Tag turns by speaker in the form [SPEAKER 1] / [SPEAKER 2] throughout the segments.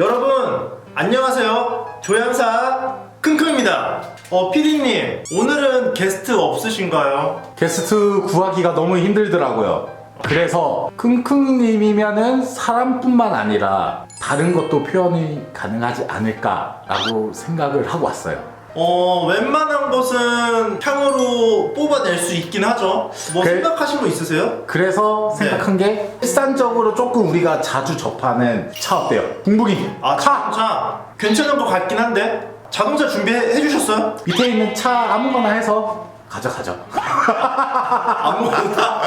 [SPEAKER 1] 여러분 안녕하세요 조향사 킁킁입니다 어 피디님 오늘은 게스트 없으신가요?
[SPEAKER 2] 게스트 구하기가 너무 힘들더라고요. 그래서 킁킁님이면은 사람뿐만 아니라 다른 것도 표현이 가능하지 않을까라고 생각을 하고 왔어요.
[SPEAKER 1] 어 웬만한 것은 향으로 뽑아낼 수 있긴 하죠 뭐
[SPEAKER 2] 그래.
[SPEAKER 1] 생각하신 거 있으세요?
[SPEAKER 2] 그래서 생각한 게 일상적으로 조금 우리가 자주 접하는 차 어때요? 붕붕이
[SPEAKER 1] 아
[SPEAKER 2] 차
[SPEAKER 1] 자동차 괜찮은 것 같긴 한데 자동차 준비해 주셨어요?
[SPEAKER 2] 밑에 있는 차 아무거나 해서 가져가죠.
[SPEAKER 1] 아무거나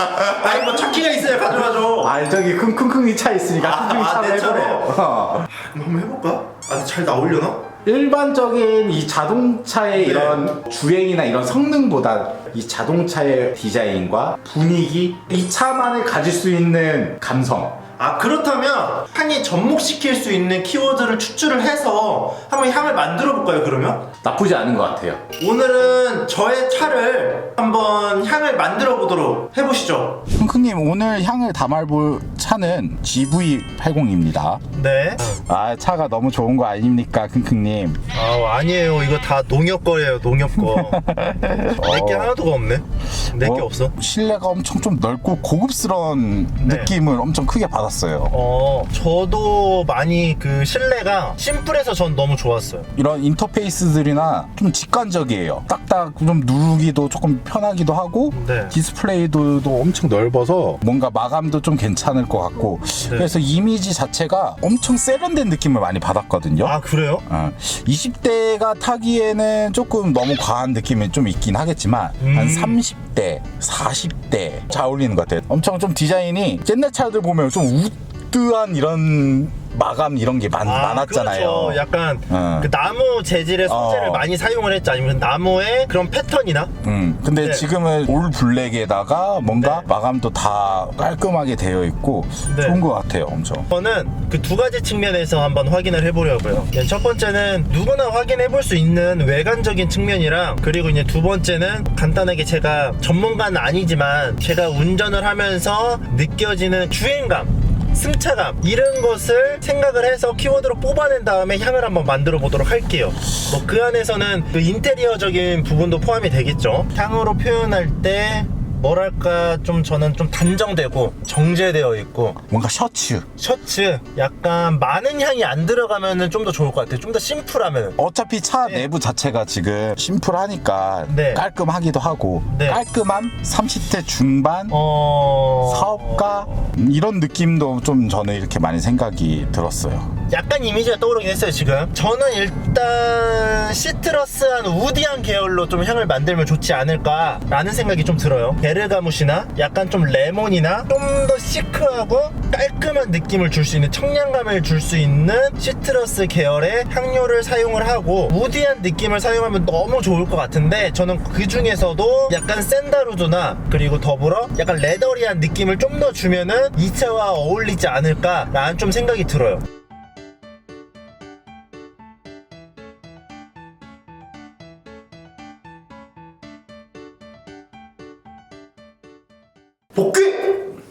[SPEAKER 1] 아니 뭐 차키가 있어야 가져가죠
[SPEAKER 2] 아 저기 킁킁킁이 차 있으니까
[SPEAKER 1] 아,
[SPEAKER 2] 킁킁이
[SPEAKER 1] 아,
[SPEAKER 2] 차를
[SPEAKER 1] 내 차로?
[SPEAKER 2] 해보래요. 어.
[SPEAKER 1] 그럼 한번 해볼까? 아 잘 나오려나?
[SPEAKER 2] 일반적인 이 자동차의
[SPEAKER 1] 네.
[SPEAKER 2] 이런 주행이나 이런 성능보다 이 자동차의 디자인과 분위기, 이 차만을 가질 수 있는 감성.
[SPEAKER 1] 아 그렇다면 향이 접목시킬 수 있는 키워드를 추출을 해서 한번 향을 만들어 볼까요 그러면?
[SPEAKER 2] 나쁘지 않은 것 같아요.
[SPEAKER 1] 오늘은 저의 차를 한번 향을 만들어 보도록 해보시죠
[SPEAKER 3] 킁킁님 오늘 향을 담아볼 차는 GV80입니다.
[SPEAKER 1] 네
[SPEAKER 3] 아 차가 너무 좋은 거 아닙니까 킁킁님?
[SPEAKER 1] 아, 아니에요 이거 다 농협 거예요 농협 거 내게 하나도 없네 내게
[SPEAKER 3] 어,
[SPEAKER 1] 없어
[SPEAKER 3] 실내가 엄청 좀 넓고 고급스러운
[SPEAKER 1] 네.
[SPEAKER 3] 느낌을 엄청 크게 받았어요.
[SPEAKER 1] 어 저도 많이 그 실내가 심플해서 전 너무 좋았어요
[SPEAKER 3] 이런 인터페이스들이나 좀 직관적이에요. 딱딱 좀 누르기도 조금 편하기도 하고
[SPEAKER 1] 네.
[SPEAKER 3] 디스플레이도 엄청 넓어서 뭔가 마감도 좀 괜찮을 것 같고
[SPEAKER 1] 네.
[SPEAKER 3] 그래서 이미지 자체가 엄청 세련된 느낌을 많이 받았거든요.
[SPEAKER 1] 아 그래요?
[SPEAKER 3] 어, 20대가 타기에는 조금 너무 과한 느낌이 좀 있긴 하겠지만
[SPEAKER 1] 음.
[SPEAKER 3] 한 30대, 40대 잘 어울리는 것 같아요. 엄청 좀 디자인이 옛날 차들 보면 좀 우드한 이런 마감 이런 게 많, 많았잖아요.
[SPEAKER 1] 그렇죠. 약간
[SPEAKER 3] 어.
[SPEAKER 1] 그 나무 재질의 소재를
[SPEAKER 3] 어.
[SPEAKER 1] 많이 사용을 했지 아니면 나무의 그런 패턴이나
[SPEAKER 3] 음, 근데
[SPEAKER 1] 네.
[SPEAKER 3] 지금은 올 블랙에다가 뭔가
[SPEAKER 1] 네.
[SPEAKER 3] 마감도 다 깔끔하게 되어 있고
[SPEAKER 1] 네.
[SPEAKER 3] 좋은 것 같아요, 엄청.
[SPEAKER 1] 저는 그 두 가지 측면에서 한번 확인을 해보려고요. 예, 첫 번째는 누구나 확인해 볼 수 있는 외관적인 측면이랑 그리고 이제 두 번째는 간단하게 제가 전문가는 아니지만 제가 운전을 하면서 느껴지는 주행감. 승차감 이런 것을 생각을 해서 키워드로 뽑아낸 다음에 향을 한번 만들어 보도록 할게요. 뭐 그 안에서는 그 인테리어적인 부분도 포함이 되겠죠. 향으로 표현할 때 뭐랄까 좀 저는 좀 단정되고 정제되어 있고
[SPEAKER 3] 뭔가 셔츠.
[SPEAKER 1] 셔츠 약간 많은 향이 안 들어가면은 좀 더 좋을 것 같아요. 좀 더 심플하면.
[SPEAKER 3] 어차피 차
[SPEAKER 1] 네.
[SPEAKER 3] 내부 자체가 지금 심플하니까
[SPEAKER 1] 네.
[SPEAKER 3] 깔끔하기도 하고
[SPEAKER 1] 네.
[SPEAKER 3] 깔끔한 30대 중반
[SPEAKER 1] 어
[SPEAKER 3] 사업가 이런 느낌도 좀 저는 이렇게 많이 생각이 들었어요.
[SPEAKER 1] 약간 이미지가 떠오르긴 했어요 지금. 저는 일단 시트러스한 우디한 계열로 좀 향을 만들면 좋지 않을까 라는 생각이 좀 들어요. 베르가무시나 약간 좀 레몬이나 좀 더 시크하고 깔끔한 느낌을 줄 수 있는 청량감을 줄 수 있는 시트러스 계열의 향료를 사용을 하고 우디한 느낌을 사용하면 너무 좋을 것 같은데 저는 그 중에서도 약간 샌다루드나 그리고 더불어 약간 레더리한 느낌을 좀 더 주면은 이 차와 어울리지 않을까라는 좀 생각이 들어요. 복귀!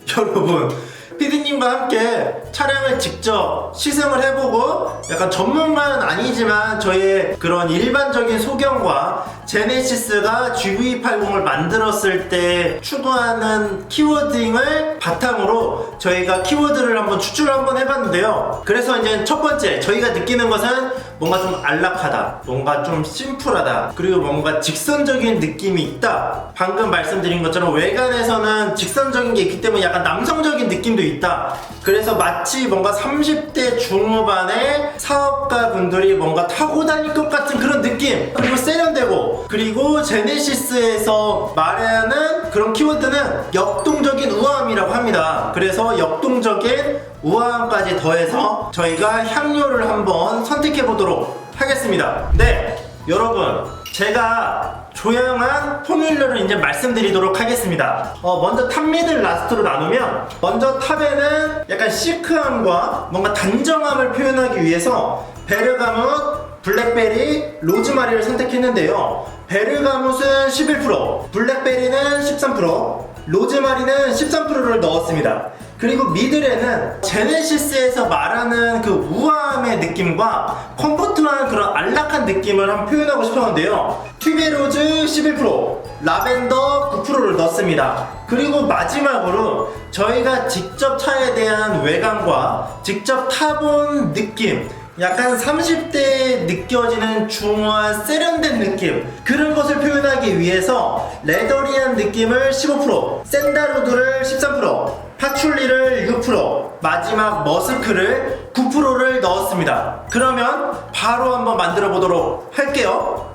[SPEAKER 1] 여러분 피디님과 함께 차량을 직접 시승을 해보고 약간 전문가는 아니지만 저의 그런 일반적인 소견과 제네시스가 GV80을 만들었을 때 추구하는 키워딩을 바탕으로 저희가 키워드를 한번 추출을 한번 해봤는데요 그래서 이제 첫 번째 저희가 느끼는 것은 뭔가 좀 안락하다 뭔가 좀 심플하다 그리고 뭔가 직선적인 느낌이 있다. 방금 말씀드린 것처럼 외관에서는 직선적인 게 있기 때문에 약간 남성적인 느낌도 있다. 그래서 마치 뭔가 30대 중후반의 사업가 분들이 뭔가 타고 다닐 것 같은 그런 느낌. 그리고 세련되고. 그리고 제네시스에서 말하는 그런 키워드는 역동적인 우아함이라고 합니다 그래서 역동적인 우아함까지 더해서 저희가 향료를 한번 선택해 보도록 하겠습니다. 네, 여러분, 제가 조용한 포뮬러를 이제 말씀드리도록 하겠습니다. 어, 먼저 탑, 미들, 라스트로 나누면 먼저 탑에는 약간 시크함과 뭔가 단정함을 표현하기 위해서 베르가뭇, 블랙베리, 로즈마리를 선택했는데요. 베르가뭇은 11%, 블랙베리는 13%, 로즈마리는 13%를 넣었습니다. 그리고 미들에는 제네시스에서 말하는 그 우아함의 느낌과 컴포트한 그런 안락한 느낌을 한번 표현하고 싶었는데요. 튜베로즈 11%, 라벤더 9%를 넣습니다. 그리고 마지막으로 저희가 직접 차에 대한 외관과 직접 타본 느낌, 약간 30대에 느껴지는 중후한 세련된 느낌. 그런 것을 표현하기 위해서 레더리한 느낌을 15% 샌다로드를 13% 파출리를 6% 마지막 머스크를 9%를 넣었습니다. 그러면 바로 한번 만들어 보도록 할게요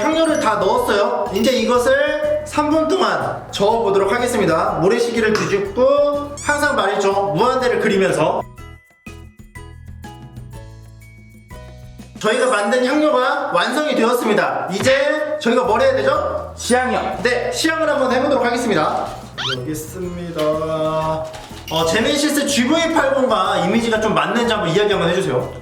[SPEAKER 1] 향료를 다 넣었어요. 이제 이것을 3분 동안 저어 보도록 하겠습니다. 모래시계를 뒤집고 항상 말했죠. 무한대를 그리면서 저희가 만든 향료가 완성이 되었습니다. 이제 저희가 뭘 해야 되죠?
[SPEAKER 2] 시향형
[SPEAKER 1] 네, 시향을 한번 해보도록 하겠습니다. 여기 있습니다. 어, 제네시스 GV80과 이미지가 좀 맞는지 한번 이야기 한번 해주세요.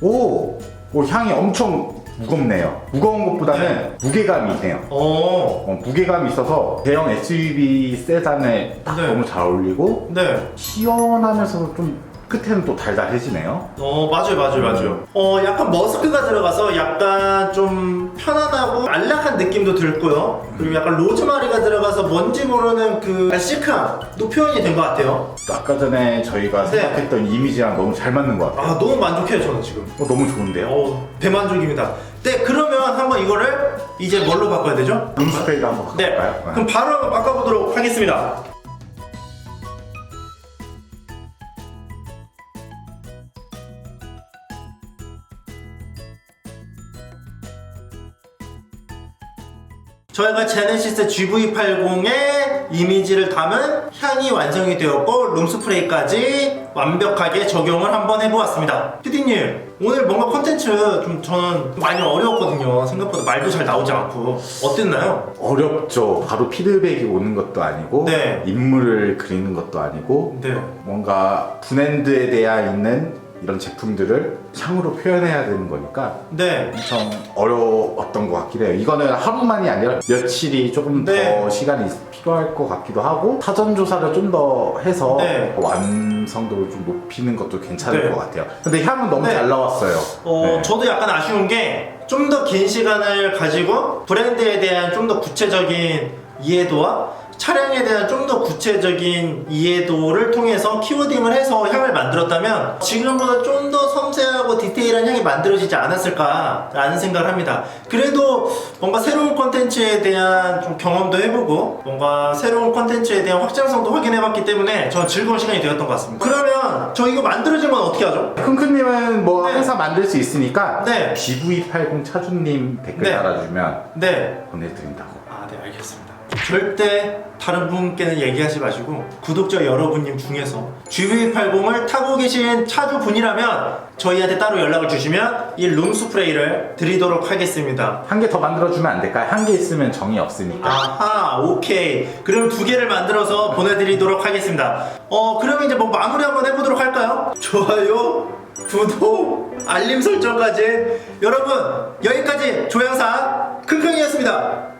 [SPEAKER 2] 오, 오 향이 엄청 무겁네요. 무거운 것보다는 무게감이 있네요.
[SPEAKER 1] 어,
[SPEAKER 2] 어, 무게감이 있어서 대형 SUV 세단에 딱
[SPEAKER 1] 네.
[SPEAKER 2] 너무 잘 어울리고
[SPEAKER 1] 네.
[SPEAKER 2] 시원하면서도 좀 끝에는 또 달달해지네요.
[SPEAKER 1] 어 맞아요 맞아요 맞아요 어 약간 머스크가 들어가서 약간 좀 편안하고 안락한 느낌도 들고요 그리고 약간 로즈마리가 들어가서 뭔지 모르는 그 시크함도 표현이 된 것 같아요
[SPEAKER 2] 또 아까 전에 저희가
[SPEAKER 1] 네.
[SPEAKER 2] 생각했던 이미지랑 너무 잘 맞는 것 같아요.
[SPEAKER 1] 아 너무 만족해요 저는 지금
[SPEAKER 2] 어, 너무 좋은데요?
[SPEAKER 1] 어 대만족입니다 네 그러면 한번 이거를 이제 뭘로 바꿔야 되죠?
[SPEAKER 2] 룸스페이드 한번
[SPEAKER 1] 네
[SPEAKER 2] 바꿔볼까요?
[SPEAKER 1] 그럼 바로 한번 바꿔보도록 하겠습니다 저희가 제네시스 GV80의 이미지를 담은 향이 완성이 되었고 룸스프레이까지 완벽하게 적용을 한번 해보았습니다. 피디님 오늘 뭔가 컨텐츠 좀 저는 많이 어려웠거든요. 생각보다 말도 잘 나오지 않고 어땠나요?
[SPEAKER 2] 어렵죠. 바로 피드백이 오는 것도 아니고
[SPEAKER 1] 네.
[SPEAKER 2] 인물을 그리는 것도 아니고
[SPEAKER 1] 네.
[SPEAKER 2] 뭔가 브랜드에 대해 있는 이런 제품들을 향으로 표현해야 되는 거니까
[SPEAKER 1] 네.
[SPEAKER 2] 엄청 어려웠던 것 같긴 해요. 이거는 하루만이 아니라 며칠이 조금
[SPEAKER 1] 네.
[SPEAKER 2] 더 시간이 필요할 것 같기도 하고 사전 조사를 좀 더 해서
[SPEAKER 1] 네.
[SPEAKER 2] 완성도를 좀 높이는 것도 괜찮을
[SPEAKER 1] 네.
[SPEAKER 2] 것 같아요. 근데 향은 너무
[SPEAKER 1] 네.
[SPEAKER 2] 잘 나왔어요.
[SPEAKER 1] 어,
[SPEAKER 2] 네.
[SPEAKER 1] 저도 약간 아쉬운 게 좀 더 긴 시간을 가지고 브랜드에 대한 좀 더 구체적인 이해도와 차량에 대한 좀 더 구체적인 이해도를 통해서 키워딩을 해서 향을 만들었다면 지금보다 좀 더 섬세하고 디테일한 향이 만들어지지 않았을까라는 생각을 합니다. 그래도 뭔가 새로운 컨텐츠에 대한 좀 경험도 해보고 뭔가 새로운 컨텐츠에 대한 확장성도 확인해봤기 때문에 저는 즐거운 시간이 되었던 것 같습니다. 그러면 저 이거 만들어지면 어떻게 하죠?
[SPEAKER 2] 킁킁님은 뭐
[SPEAKER 1] 네.
[SPEAKER 2] 항상 만들 수 있으니까
[SPEAKER 1] 네.
[SPEAKER 2] GV80 차주님 댓글
[SPEAKER 1] 네.
[SPEAKER 2] 달아주면
[SPEAKER 1] 네.
[SPEAKER 2] 보내드린다고.
[SPEAKER 1] 아, 네, 알겠습니다. 절대 다른 분께는 얘기하지 마시고 구독자 여러분님 중에서 GV80을 타고 계신 차주 분이라면 저희한테 따로 연락을 주시면 이 룸스프레이를 드리도록 하겠습니다.
[SPEAKER 2] 한 개 더 만들어주면 안 될까요? 한 개 있으면 정이 없으니까.
[SPEAKER 1] 아하, 오케이. 그럼 두 개를 만들어서 보내드리도록 하겠습니다. 어, 그러면 이제 뭐 마무리 한번 해보도록 할까요? 좋아요, 구독, 알림 설정까지. 여러분, 여기까지 조영사 킁킁이었습니다.